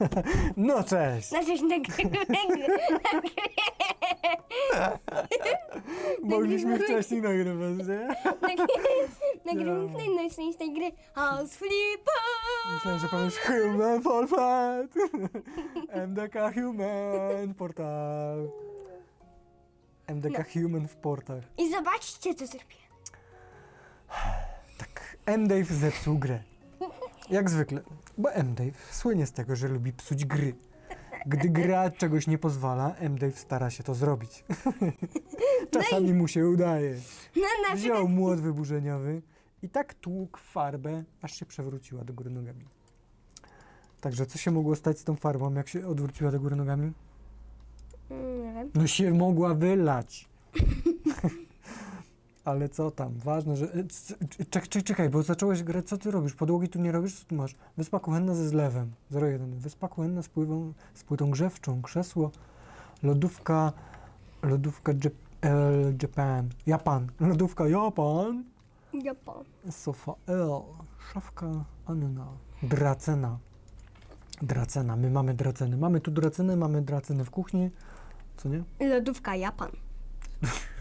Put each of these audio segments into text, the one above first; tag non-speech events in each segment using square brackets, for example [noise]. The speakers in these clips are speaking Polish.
[laughs] No cześć! Na coś nagrywamy. [laughs] [laughs] Mogliśmy nagrywamy. wcześniej nagrywać, nie? Nagrywamy najnowszej z tej gry House Flipper. Myślałem, że powiesz Human for Fat. MDK Human Portal. MDK Human w portach. I zobaczcie, co zrobię. Tak, M-Dave zepsuł grę. Jak zwykle. Bo M-Dave słynie z tego, że lubi psuć gry. Gdy gra czegoś nie pozwala, M-Dave stara się to zrobić. [laughs] Czasami mu się udaje. No na Wziął przykład młot wyburzeniowy i tak tłukł farbę, aż się przewróciła do góry nogami. Także co się mogło stać z tą farbą, jak się odwróciła do góry nogami? Nie wiem. No się mogła wylać. [laughs] Ale co tam? Ważne, że... e, Czekaj, czekaj, czekaj, bo zacząłeś grać, co ty robisz? Podłogi tu nie robisz? Co tu masz? Wyspa kuchenna ze zlewem. 01. Wyspa kuchenna z, pływą, z płytą grzewczą. Krzesło. Lodówka... Lodówka Jap- L Japan. Japan. Lodówka Japan. Japan. Sofa L. Szafka Anna. Dracena. Dracena. My mamy draceny. Mamy tu dracenę, mamy dracenę w kuchni. Co nie? Lodówka Japan. [laughs]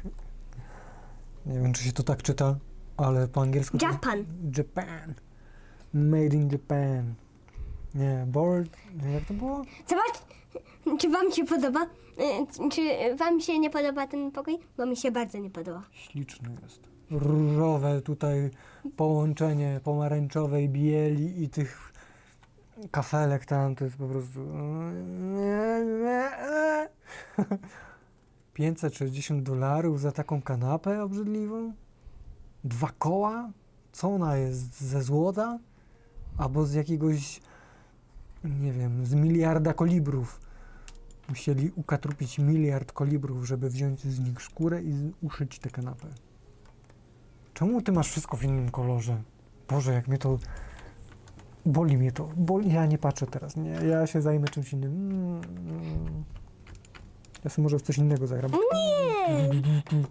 Nie wiem, czy się to tak czyta, ale po angielsku to Japan. Japan. Made in Japan. Nie, board. Jak to było? Zobacz, czy wam się podoba? Y, Czy wam się nie podoba ten pokój? Bo mi się bardzo nie podoba. Śliczny jest. Różowe tutaj połączenie pomarańczowej bieli i tych kafelek tam, to jest po prostu... 560 dolarów za taką kanapę obrzydliwą? Dwa koła? Co ona jest? Ze złota? Albo z jakiegoś, nie wiem, z miliarda kolibrów. Musieli ukatrupić miliard kolibrów, żeby wziąć z nich skórę i uszyć tę kanapę. Czemu ty masz wszystko w innym kolorze? Boże, jak mnie to... Boli mnie to. Boli. Ja nie patrzę teraz. Nie, ja się zajmę czymś innym. Mm. Ja sobie może w coś innego zagram. Nie!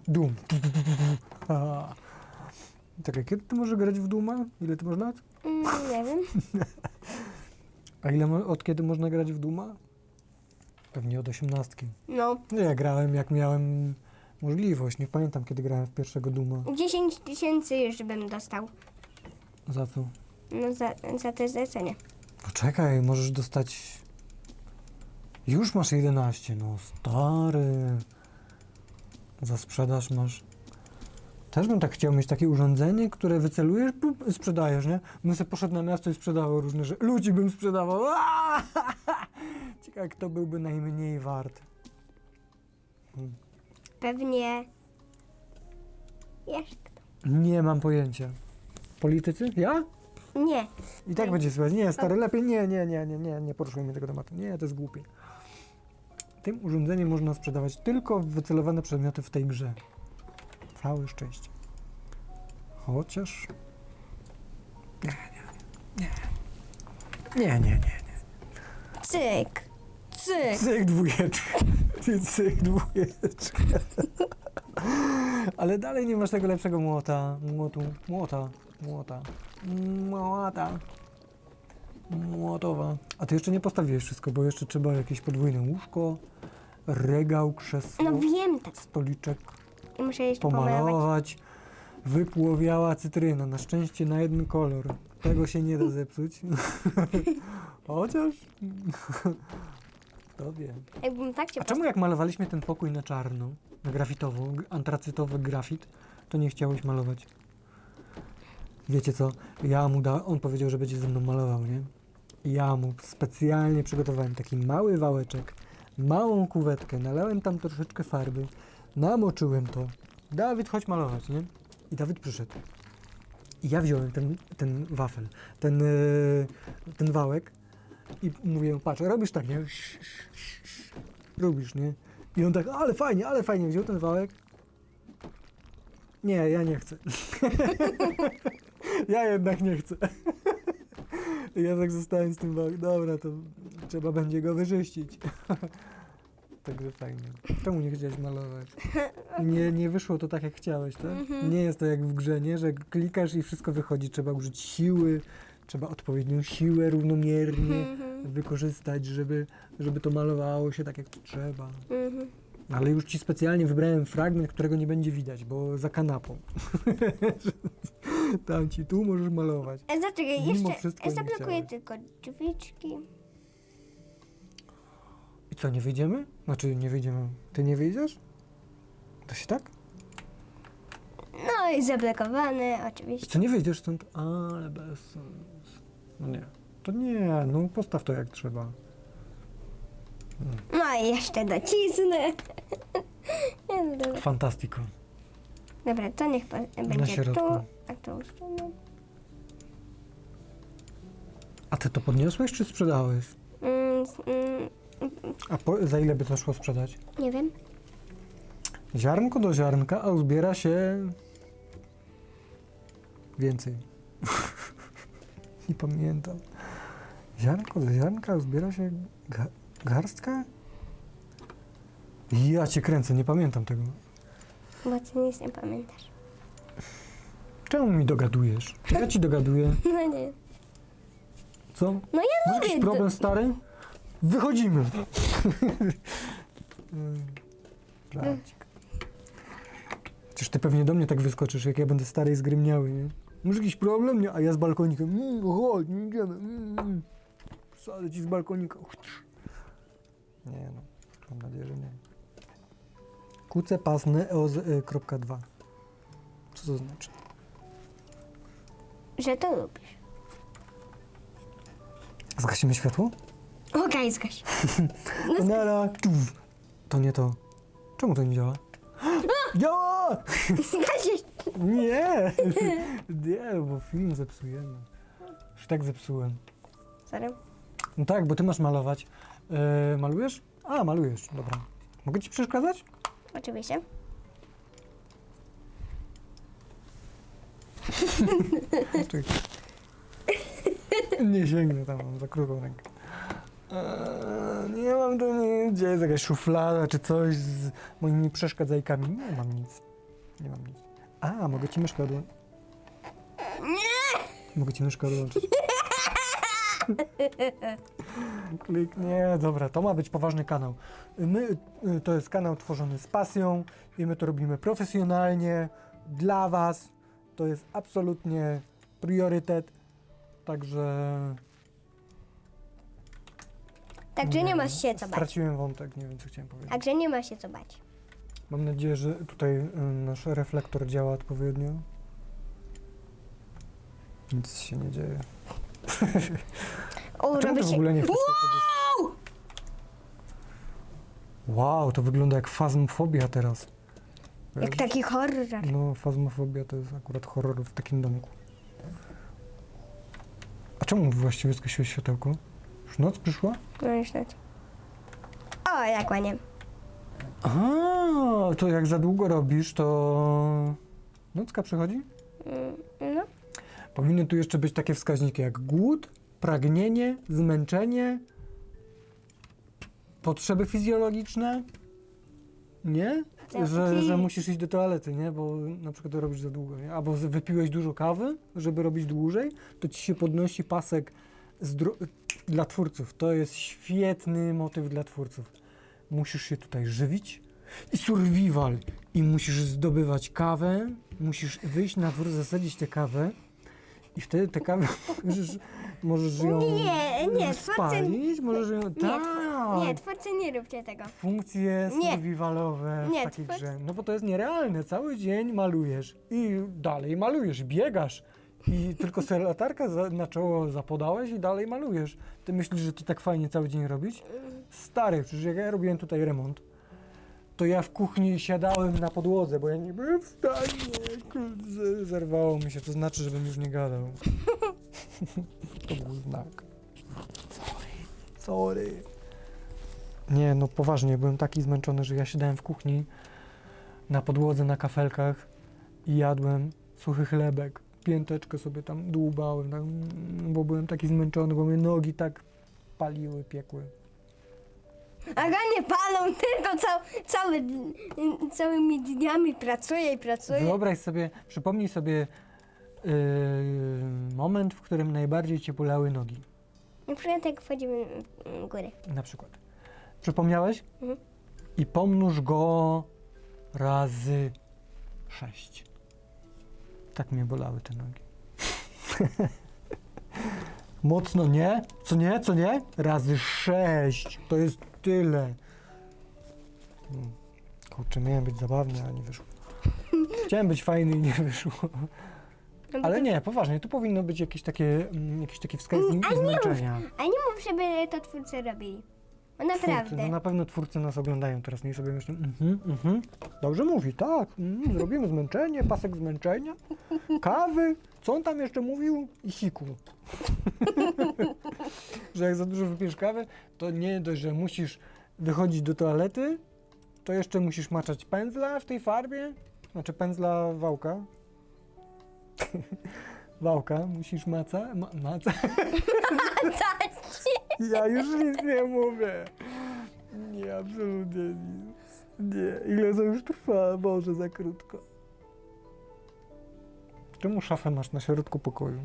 Doom. A. Czekaj, kiedy ty możesz grać w Duma? Ile ty? Mm, Nie wiem. A ile mo- od kiedy można grać w Duma? Pewnie od osiemnastki. No, No ja grałem jak miałem możliwość. Nie pamiętam kiedy grałem w pierwszego Duma. 10 tysięcy już bym dostał. Za co? No za, za to zlecenie. Poczekaj, możesz dostać. Już masz 11, no stary. Za sprzedaż masz. Też bym tak chciał mieć takie urządzenie, które wycelujesz, pup, sprzedajesz, nie? Bym sobie poszedł na miasto i sprzedawał różne rzeczy. Ludzi bym sprzedawał. [laughs] Ciekawe, kto byłby najmniej wart. Pewnie. Jeszcze kto? Nie mam pojęcia. Politycy? Ja? Nie. I tak będzie słychać. Nie, stary, lepiej nie, nie, nie, nie, nie, nie poruszujmy tego tematu. Nie, to jest głupie. Tym urządzeniem można sprzedawać tylko wycelowane przedmioty w tej grze. Całe szczęście. Chociaż... Nie, nie, nie. Nie, nie, nie, nie. Cyk. Cyk. Cyk dwójeczka. Cyk dwójeczka. Ale dalej nie masz tego lepszego młota. Młotu. Młota. Młota. Młota. Młotowa. A ty jeszcze nie postawiłeś wszystko, bo jeszcze trzeba jakieś podwójne łóżko, regał, krzesło, No wiem tak. stoliczek I muszę jeszcze pomalować. pomalować. Wypłowiała cytryna. Na szczęście na jeden kolor. Tego się nie da zepsuć. [laughs] Chociaż... Kto wie. Jakbym tak się A czemu jak malowaliśmy ten pokój na czarno, na grafitowo, g- antracytowy grafit, to nie chciałeś malować? Wiecie co? Ja mu da, on powiedział, że będzie ze mną malował, nie? Ja mu specjalnie przygotowałem taki mały wałeczek, małą kuwetkę, nalałem tam troszeczkę farby, namoczyłem to. Dawid, chodź malować, nie? I Dawid przyszedł. I ja wziąłem ten, ten wafel, ten, yy, ten wałek i mówię, patrz, robisz tak, nie? Robisz, nie? I on tak, ale fajnie, ale fajnie, wziął ten wałek. Nie, ja nie chcę. [laughs] ja jednak nie chcę. [laughs] Ja tak zostałem z tym wałkiem. Dobra, to trzeba będzie go wyczyścić. [laughs] Także fajnie. Czemu nie chciałeś malować? Nie, nie wyszło to tak, jak chciałeś, tak? Nie jest to jak w grze, nie? Że klikasz i wszystko wychodzi. Trzeba użyć siły, trzeba odpowiednią siłę równomiernie Mhm. wykorzystać, żeby, żeby to malowało się tak jak trzeba. Mhm. Ale już ci specjalnie wybrałem fragment, którego nie będzie widać, bo za kanapą. [laughs] [laughs] Tam ci tu możesz malować. E, Zaczekaj, Mimo jeszcze wszystko nie zablokuję chciałeś. tylko drzwiczki. I co, nie wyjdziemy? Znaczy, nie wyjdziemy. Ty nie wyjdziesz? To się tak? No i zablokowane, I oczywiście. co, nie wyjdziesz stąd? Ale bez sensu. No nie. To nie, no postaw to jak trzeba. No i jeszcze docisnę. [laughs] Nie, no dobra. Fantastico. Dobra, to niech będzie środku. tu, a usunę. A ty to podniosłeś czy sprzedałeś? Mm, s- mm, A po, za ile by to szło sprzedać? nie wiem. Ziarnko do ziarnka, a uzbiera się więcej. [laughs] Nie pamiętam. Ziarnko do ziarnka, a uzbiera się ga garstka? Ja cię kręcę, nie pamiętam tego. Bo ty nic nie pamiętasz. Czemu mi dogadujesz? Ja ci dogaduję? [laughs] No nie. Co? No ja Masz lubię. jakiś problem, stary? Wychodzimy. Mm, [laughs] Żarcik. Chociaż ty pewnie do mnie tak wyskoczysz, jak ja będę stary i zgrymniały, nie? Masz jakiś problem? Nie? A ja z balkonikiem. Mm, chodź, nie idziemy. Mm. Wsadzę ci z balkonika. Nie no, mam nadzieję, że nie. Kuce pasne EOZ.2 Co to znaczy? Że to lubisz. Zgasimy światło? Okej, zgaś. [laughs] To nara. Tuf. To nie to. Czemu to nie działa? [gasps] Działa! Jeszcze. Nie! [laughs] Nie, bo film zepsujemy. Już tak zepsułem. Sorry. No tak, bo ty masz malować. E, malujesz? A, malujesz, dobra. Mogę ci przeszkadzać? Oczywiście. Nie sięgnę tam, mam za krótką rękę. Eee, nie mam tu nic. Gdzie jest jakaś szuflada czy coś z moimi przeszkadzajkami? Nie mam nic. Nie mam nic. A, mogę ci myszkę odłączyć. Nie! Mogę ci myszkę odłączyć. [laughs] Klik, nie, dobra, to ma być poważny kanał. My, y, to jest kanał tworzony z pasją i my to robimy profesjonalnie, dla was. To jest absolutnie priorytet, także... Także nie masz się co bać. Straciłem wątek, nie wiem co chciałem powiedzieć. Także nie ma się co bać. Mam nadzieję, że tutaj y, nasz reflektor działa odpowiednio. Nic się nie dzieje. [laughs] O, Czemu robi ty w się... ogóle nie tej poduszki? Wow, to wygląda jak fazmofobia teraz. Jak taki horror. No, fazmofobia to jest akurat horror w takim domku. A czemu właściwie zgasiłeś światełko? Już noc przyszła? No niestety. O, jak ładnie. A, to jak za długo robisz, to nocka przychodzi? Mm, No. Powinny tu jeszcze być takie wskaźniki jak głód, pragnienie, zmęczenie, potrzeby fizjologiczne. Nie? Tak, Że, że musisz iść do toalety, nie? Bo na przykład to robisz za długo, nie? Albo wypiłeś dużo kawy, żeby robić dłużej, to ci się podnosi pasek dla twórców. To jest świetny motyw dla twórców. Musisz się tutaj żywić i survival. I musisz zdobywać kawę, musisz wyjść na dwór, zasadzić tę kawę i wtedy tę kawę [laughs] możesz, możesz ją Nie, nie, spalić, możesz ją... Tak! Nie, twórcy nie róbcie tego. funkcje Nie. survivalowe w Nie, takiej twórz- grze. No bo to jest nierealne. Cały dzień malujesz i dalej malujesz, biegasz. I tylko sobie latarkę za, na czoło zapodałeś i dalej malujesz. Ty myślisz, że to tak fajnie cały dzień robić? Stary, przecież jak ja robiłem tutaj remont, to ja w kuchni siadałem na podłodze, bo ja nie byłem w stanie. Kurde, Zerwało mi się, to znaczy, żebym już nie gadał. [laughs] to był znak. Sorry. Sorry. Nie, no poważnie, byłem taki zmęczony, że ja siadałem w kuchni na podłodze, na kafelkach i jadłem suchy chlebek. Pięteczkę sobie tam dłubałem, tak, bo byłem taki zmęczony, bo mnie nogi tak paliły, piekły. Aga nie palą, [laughs] tylko cał, cały, całymi dniami pracuje i pracuje. Wyobraź sobie, przypomnij sobie moment, w którym najbardziej cię bolały nogi. Na przykład jak wchodzimy w górę. Na przykład. Przypomniałeś? Mhm. I pomnóż go razy sześć. Tak mnie bolały te nogi. [laughs] Mocno nie? Co nie? Co nie? Razy sześć. To jest tyle. Hmm. Kurczę, miałem być zabawny, ale nie wyszło. Chciałem być fajny i nie wyszło. No Ale nie, poważnie, tu powinno być jakieś takie, mm, jakieś takie wskaźniki zmęczenia. A nie mów, żeby to twórcy robili. Bo Twórcy, naprawdę. no na pewno twórcy nas oglądają teraz, nie sobie myślą, mhm, mhm, dobrze mówi, tak, mm, zrobimy zmęczenie, pasek zmęczenia, kawy, co on tam jeszcze mówił? I siku. [laughs] że jak za dużo wypijesz kawy, to nie dość, że musisz wychodzić do toalety, to jeszcze musisz maczać pędzla w tej farbie, znaczy pędzla wałka. [laughs] Wałka, musisz maca, ma, maca. Ja już nic nie mówię. Nie, absolutnie nic. Nie, ile to już trwa? Boże, za krótko. Czemu szafę masz na środku pokoju?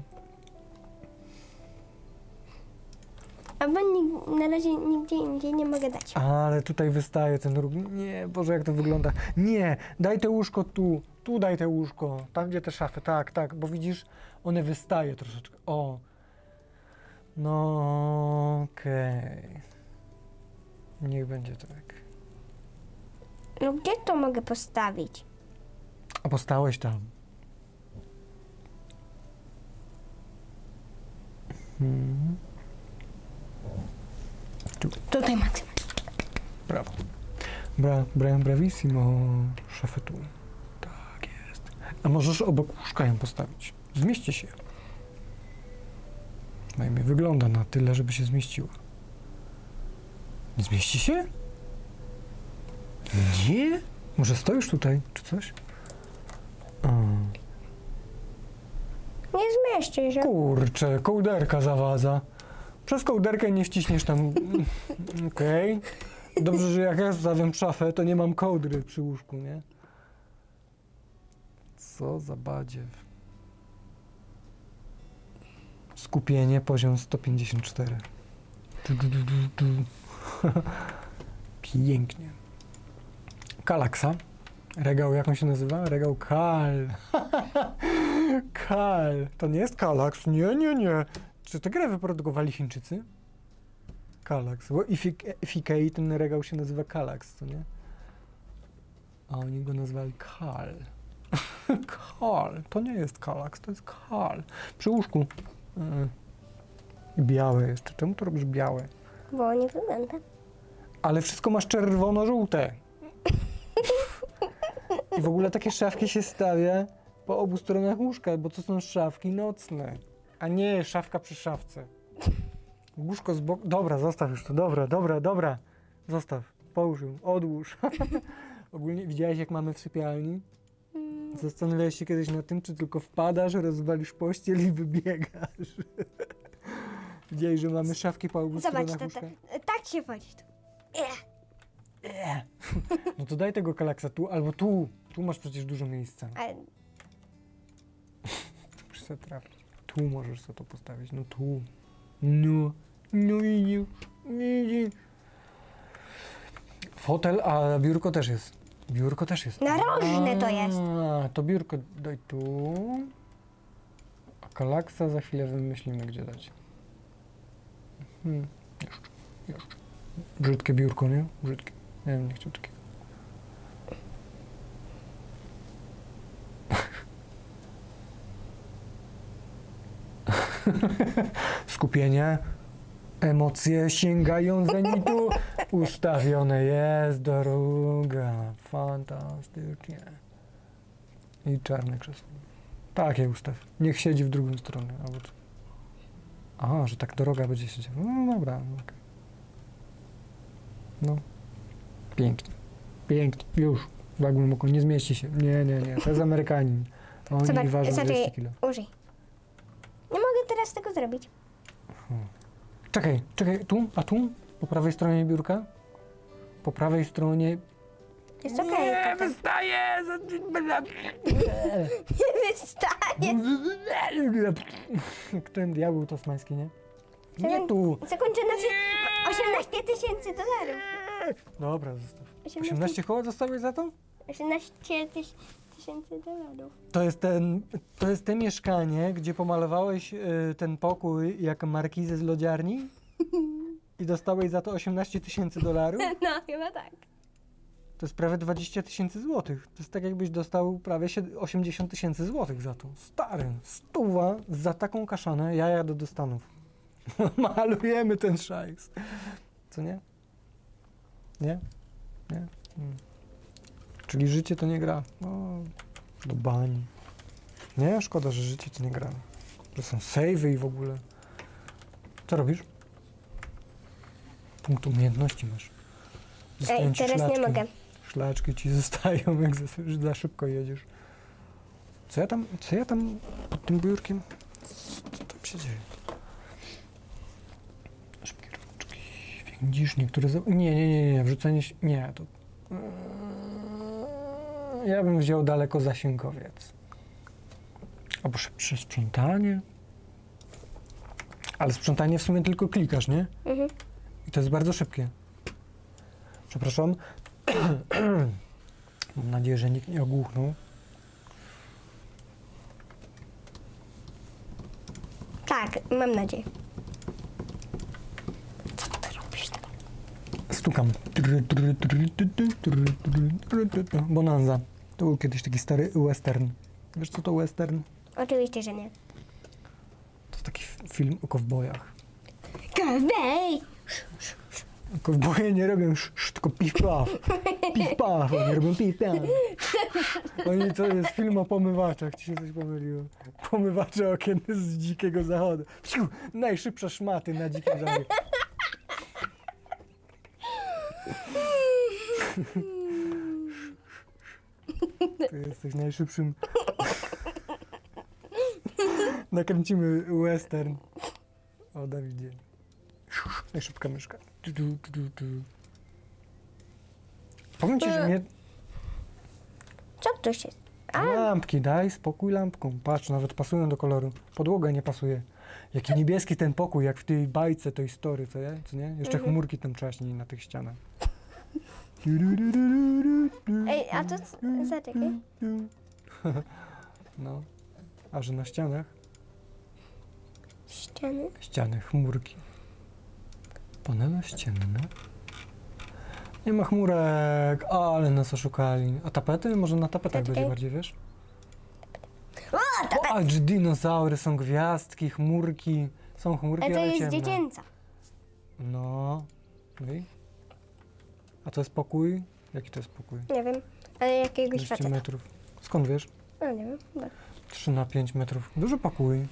Albo nig- na razie nigdzie indziej nie mogę dać. Ale tutaj wystaje ten róg. Nie, Boże, jak to wygląda. Nie, daj te łóżko tu. Tu daj te łóżko. Tam, gdzie te szafy. Tak, tak, bo widzisz, one wystaje troszeczkę. O. No, okej. Niech będzie tak. No gdzie to mogę postawić? A postałeś tam. Hmm. Tutaj macie. Brawo. Bra, bra, bravissimo, szafetu. A możesz obok łóżka ją postawić. Zmieści się. Przynajmniej wygląda na tyle, żeby się zmieściła. Nie zmieści się? Nie? Może stoisz tutaj, czy coś? A. Nie zmieszczę się. Kurczę, kołderka zawadza. Przez kołderkę nie wciśniesz tam. [laughs] Okej. Dobrze, że jak ja stawiam szafę, to nie mam kołdry przy łóżku, nie? Co za badziew. Skupienie, poziom 154. Du, du, du, du, du. [laughs] Pięknie. Kalaksa. Regał, jak on się nazywa? Regał Kal. [laughs] Kal. To nie jest Kalaks. Nie, nie, nie. Czy tę grę wyprodukowali Chińczycy? Kalaks. Bo Ifikei ten regał się nazywa Kalaks, co nie? A oni go nazwali Kal. [laughs] Kal. To nie jest Kalaks, to jest Kal. Przy łóżku. Mm. I Białe jeszcze. Czemu to robisz białe? Bo nie wygląda. Ale wszystko masz czerwono-żółte. I w ogóle takie szafki się stawia po obu stronach łóżka, bo to są szafki nocne, a nie szafka przy szafce. Łóżko z boku. Dobra, zostaw już to. Dobra, dobra, dobra. Zostaw. Połóż ją. Odłóż. [laughs] Ogólnie widziałeś, jak mamy w sypialni? Zastanawiałeś się kiedyś nad tym, czy tylko wpadasz, rozwalisz pościel i wybiegasz. [laughs] Widziałeś, że mamy szafki po obu Zobacz, stronach tata. łóżka? Tak się wchodzi tu. Ech. Nie. [laughs] No to daj tego kalaksa tu, albo tu. Tu masz przecież dużo miejsca. A [laughs] Musisz sobie trafić. Tu możesz sobie to postawić. No tu. No. No i już. Nie, Fotel, a biurko też jest. Biurko też jest. Narożne to jest. A, to biurko daj tu. A kalaksa za chwilę wymyślimy, gdzie dać. Hmm. Jeszcze, jeszcze. Brzydkie biurko, nie? Brzydkie. Nie wiem, nie chciał takiego. [laughs] Skupienie. Emocje sięgają zenitu. Ustawione jest droga. Fantastycznie. I czarne krzesło. Takie ustaw. Niech siedzi w drugą stronę. Albo. Aha, że tak droga będzie siedział. No dobra. no okej. No. Pięknie. Pięknie. Już. Tak głęboko. Nie zmieści się. Nie, nie, nie. To jest Amerykanin. Oni Zobacz, ważą zobacz, 200 kilo. użyj. Nie mogę teraz tego zrobić. Czekaj, czekaj, tu, a tu? Po prawej stronie biurka? Po prawej stronie Jest okej. Nie, potem. wystaję! Nie wystaje. [laughs] Ten diabeł tasmański, nie? Nie tu! Zakończę na wsi- 18 tysięcy dolarów. Dobra, zostaw. 18 18 koła zostawiłeś za to? 18 tyś- tysięcy dolarów. To jest, ten, to jest te mieszkanie, gdzie pomalowałeś y, ten pokój jak markizę z lodziarni i dostałeś za to 18 tysięcy dolarów? [laughs] No, chyba tak. To jest prawie 20 tysięcy złotych. To jest tak jakbyś dostał prawie sied- 80 tysięcy złotych za to. Stary, stuwa za taką kaszanę, ja jadę do Stanów. [laughs] Malujemy ten szajs. Co nie? Nie? Nie? Mm. Czyli życie to nie gra. O, do bani. Nie? Szkoda, że życie to nie gra. Że są savey i w ogóle. Co robisz? Punkt umiejętności masz. Zostają Ej, ci teraz nie szlaczki. mogę. Szlaczki ci [laughs] zostają, jak za, za szybko jedziesz. Co ja tam, co ja tam pod tym biurkiem? Co tam się dzieje? Szybkie rączki. Widzisz, niektóre... Za... Nie, nie, nie, nie, wrzucanie... się- Nie, to... Ja bym wziął daleko zasięgowiec. Albo szybsze sprzątanie. Ale sprzątanie w sumie tylko klikasz, nie? Mhm. I to jest bardzo szybkie. Przepraszam. [clears throat] Mam nadzieję, że nikt nie ogłuchnął. Tak, mam nadzieję. Co ty robisz? Stukam. Bonanza. To był kiedyś taki stary western. Wiesz co to western? Oczywiście, że nie. To taki film o kowbojach. Kawbej! Kowboje nie robią sz, tylko piw paf. Piw paf, oni robią piw paf. Oni to jest film o pomywaczach, ci się coś pomyliło. Pomywacze okien z dzikiego zachodu. Psiu, najszybsze szmaty na dzikim zachodzie. Ty jesteś najszybszym. Nakręcimy western. O Dawidzie. Najszybka myszka. Tu, tu, tu, tu, tu. Powiem ci, że mnie... Co to się... A, Lampki, daj spokój lampką. Patrz, nawet pasują do koloru. Podłoga nie pasuje. Jaki niebieski ten pokój, jak w tej bajce tej story, co nie? Co nie? Jeszcze Mhm. chmurki tam czaśnij na tych ścianach. ej, a to... Zaczekaj. [laughs] No. A że na ścianach? Ściany. Ściany, chmurki. Panele ścienne. Nie ma chmurek, ale nas oszukali. A tapety? Może na tapetach będzie bardziej, wiesz? O, to... Patrz, dinozaury, są gwiazdki, chmurki. Są chmurki, Ale to jest ciemne. dziecięca. No. No i? A to jest pokój? Jaki to jest pokój? Nie wiem, ale jakiegoś 200 faceta. metrów. Skąd wiesz? No nie wiem. chyba. 3 na 5 metrów. Duży pokój.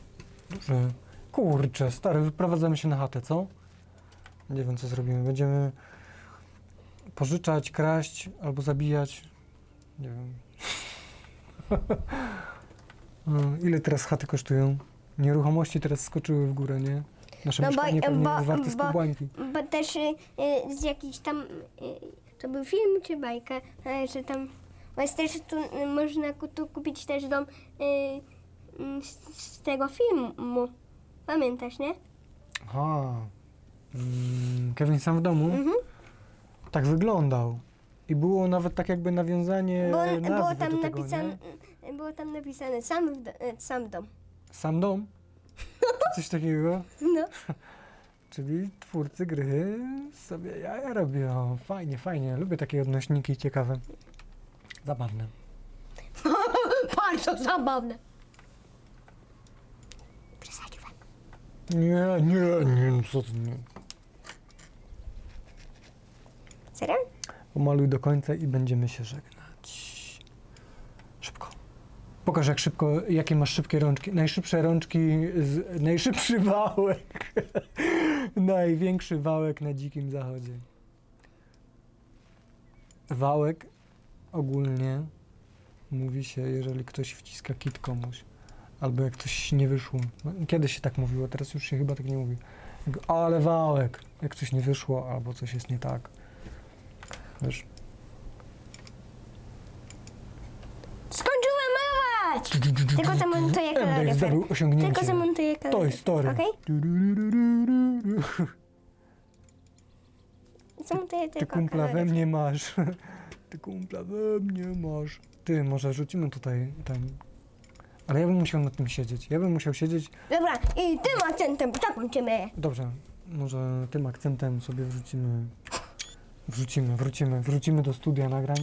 Duży. Kurczę, stary, wyprowadzamy się na chatę, co? Nie wiem, co zrobimy. Będziemy pożyczać, kraść albo zabijać. Nie wiem. [laughs] No, Ile teraz chaty kosztują? Nieruchomości teraz skoczyły w górę, nie? Nasze No bo- mieszkanie pewnie bo- jest warte bo-. Bo też y, y, z jakiś tam... Y, to był film czy bajka, y, że tam... Bo jest też tu, y, można tu kupić też dom y, y, z, z tego filmu. Pamiętasz, nie? Aha. Mm, Kevin sam w domu? Mhm. Tak wyglądał. I było nawet tak jakby nawiązanie Było, nazwy było do tam tego, napisane... nie? Było tam napisane sam, w do, y, sam dom. Sam dom? [laughs] Coś takiego? No. [laughs] Czyli twórcy gry sobie jaja robią. Fajnie, fajnie. Lubię takie odnośniki ciekawe. Zabawne. [laughs] Bardzo zabawne. Przesadziłem. Nie, nie, nie, no co ty, nie. Serio? Pomaluj do końca i będziemy się żegnać. Szybko. Pokaż jak szybko, jakie masz szybkie rączki. Najszybsze rączki, z, najszybszy [laughs] wałek. Największy wałek na dzikim zachodzie. Wałek ogólnie mówi się, jeżeli ktoś wciska kit komuś. Albo jak coś nie wyszło. No, kiedyś się tak mówiło, teraz już się chyba tak nie mówi. Ale wałek, jak coś nie wyszło, albo coś jest nie tak. Wiesz? Skończyłem malować! Tylko zamontuję Emdek kalorifer. Tylko zamontuję kalorifer. Toy Story. Okej? Du, du, Ty tylko kumpla we mnie masz. [laughs] Ty kumpla we mnie masz. Ty, może rzucimy tutaj ten... Ale ja bym musiał nad tym siedzieć. Ja bym musiał siedzieć... Dobra, i tym akcentem zakończymy. Dobrze, może tym akcentem sobie wrzucimy Wrzucimy, wrócimy, wrócimy do studia nagrań.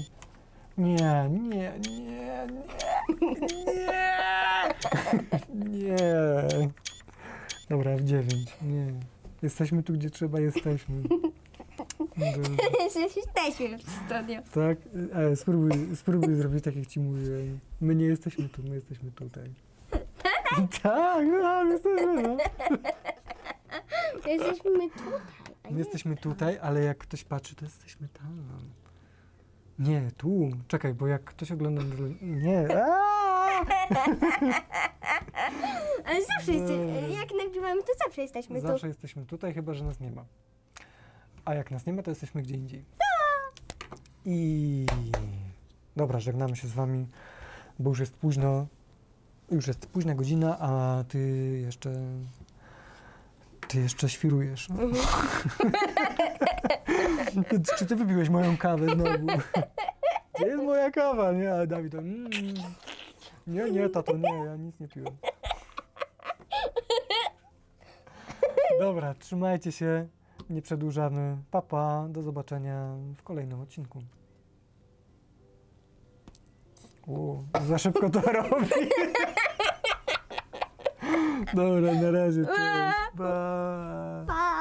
Nie, nie, nie, nie, nie. Dobra, w dziewięć. Nie. Jesteśmy tu, gdzie trzeba, jesteśmy. [laughs] Jesteśmy w studiu. Tak? E, spróbuj, spróbuj zrobić tak, jak ci mówiłem. My nie jesteśmy tu, my jesteśmy tutaj. [laughs] Tak, no, jesteśmy. No. Jesteśmy tutaj. My jesteśmy tutaj, ale jak ktoś patrzy, to jesteśmy tam. Nie, tu. Czekaj, bo jak ktoś ogląda... Nie. [laughs] Aaa! [laughs] Ale zawsze jesteśmy, jak nagrywamy, to zawsze jesteśmy tu. Zawsze jesteśmy tutaj, chyba że nas nie ma. A jak nas nie ma, to jesteśmy gdzie indziej. I... Dobra, żegnamy się z wami, bo już jest późno. Już jest późna godzina, a ty jeszcze... Ty jeszcze świrujesz. Mhm. [laughs] Czy- ty wypiłeś moją kawę znowu? [laughs] Gdzie jest moja kawa? Nie, a Dawid, mm, nie, nie, tato, nie, ja nic nie piłem. Dobra, trzymajcie się, nie przedłużamy. Papa, do zobaczenia w kolejnym odcinku. Za szybko to [laughs] robi. Dobra, na razie, cześć, [laughs] pa. Pa!